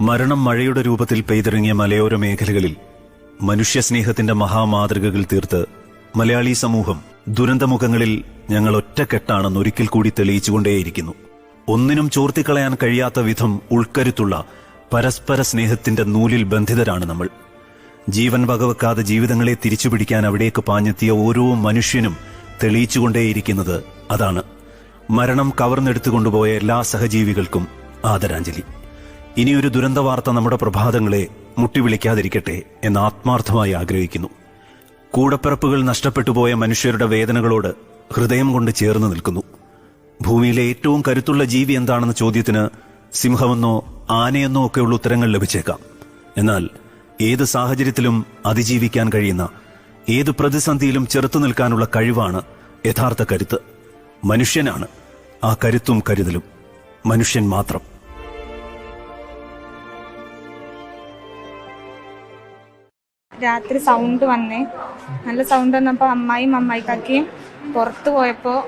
മരണം മഴയുടെ രൂപത്തിൽ പെയ്തിറങ്ങിയ മലയോര മേഖലകളിൽ മനുഷ്യസ്നേഹത്തിന്റെ മഹാമാതൃകകൾ തീർത്ത് മലയാളി സമൂഹം ദുരന്തമുഖങ്ങളിൽ ഞങ്ങൾ ഒറ്റക്കെട്ടാണെന്ന് ഒരിക്കൽ കൂടി തെളിയിച്ചുകൊണ്ടേയിരിക്കുന്നു. ഒന്നിനും ചോർത്തിക്കളയാൻ കഴിയാത്ത വിധം ഉൾക്കരുത്തുള്ള പരസ്പര സ്നേഹത്തിന്റെ നൂലിൽ ബന്ധിതരാണ് നമ്മൾ. ജീവൻ വകവെക്കാതെ ജീവിതങ്ങളെ തിരിച്ചുപിടിക്കാൻ അവിടേക്ക് പാഞ്ഞെത്തിയ ഓരോ മനുഷ്യനും തെളിയിച്ചുകൊണ്ടേയിരിക്കുന്നത് അതാണ്. മരണം കവർന്നെടുത്തുകൊണ്ടുപോയ എല്ലാ സഹജീവികൾക്കും ആദരാഞ്ജലി. ഇനിയൊരു ദുരന്ത വാർത്ത നമ്മുടെ പ്രഭാതങ്ങളെ മുട്ടിവിളിക്കാതിരിക്കട്ടെ എന്ന് ആത്മാർത്ഥമായി ആഗ്രഹിക്കുന്നു. കൂടപ്പിറപ്പുകൾ നഷ്ടപ്പെട്ടുപോയ മനുഷ്യരുടെ വേദനകളോട് ഹൃദയം കൊണ്ട് ചേർന്ന് നിൽക്കുന്നു. ഭൂമിയിലെ ഏറ്റവും കരുത്തുള്ള ജീവി എന്താണെന്ന ചോദ്യത്തിന് സിംഹമെന്നോ ആനയെന്നോ ഒക്കെയുള്ള ഉത്തരങ്ങൾ ലഭിച്ചേക്കാം. എന്നാൽ ഏത് സാഹചര്യത്തിലും അതിജീവിക്കാൻ കഴിയുന്ന ഏത് പ്രതിസന്ധിയിലും ചെറുത്തു നിൽക്കാനുള്ള കഴിവാണ് യഥാർത്ഥ കരുത്ത്. മനുഷ്യനാണ് ആ കരുത്തും കരുതലും. മനുഷ്യൻ മാത്രം. രാത്രി സൗണ്ട് വന്നേ. നല്ല സൗണ്ട് വന്നപ്പോൾ അമ്മായിയും അമ്മായിക്കാക്കിയും പുറത്തു പോയപ്പോൾ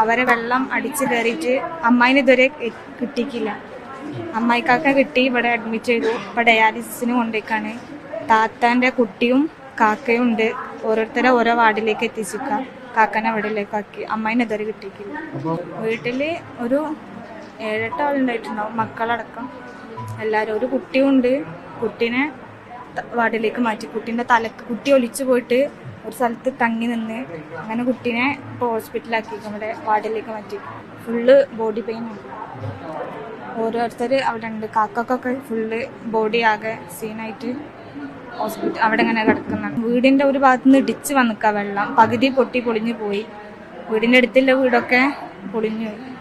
അവരെ വെള്ളം അടിച്ച് കയറിയിട്ട് അമ്മായിനെ ഇതുവരെ കിട്ടിക്കില്ല അമ്മായിക്കാക്ക കിട്ടി ഇവിടെ അഡ്മിറ്റ് ചെയ്തു. ഇപ്പൊ ഡയാലിസിസിന് കൊണ്ടേക്കാണ്. താത്താന്റെ കുട്ടിയും കാക്കയും ഉണ്ട്. ഓരോരുത്തരെ ഓരോ വാർഡിലേക്ക് എത്തിച്ചിക്കാം. കാക്കനെ അവിടെയിലേക്കാക്കി അമ്മായിനെ ഇതുവരെ കിട്ടിയിട്ടില്ല. വീട്ടിൽ ഒരു ഏഴെട്ട് ആളുണ്ടായിട്ടുണ്ടാവും. മക്കളടക്കം. എല്ലാവരും ഒരു കുട്ടിയുണ്ട്. കുട്ടീനെ വാർഡിലേക്ക് മാറ്റി. കുട്ടീന്റെ തലക്ക് കുട്ടി ഒലിച്ചു പോയിട്ട് ഒരു സ്ഥലത്ത് തങ്ങി നിന്ന് അങ്ങനെ കുട്ടീനെ ഇപ്പോൾ ഹോസ്പിറ്റലാക്കി നമ്മുടെ വാർഡിലേക്ക് മാറ്റി. ഫുള്ള് ബോഡി പെയിൻ ആണ്. ഓരോരുത്തർ അവിടെ ഉണ്ട്. കാക്കൊക്കെ ഫുള്ള് ബോഡി ആകെ സീനായിട്ട് ഹോസ്പിറ്റൽ അവിടെ ഇങ്ങനെ കിടക്കുന്ന വീടിന്റെ ഒരു ഭാഗത്ത് നിന്ന് ഇടിച്ച് വന്നിക്ക വെള്ളം. പകുതി പൊട്ടി പൊളിഞ്ഞു പോയി. വീടിന്റെ അടുത്തുള്ള വീടൊക്കെ പൊളിഞ്ഞു പോയി.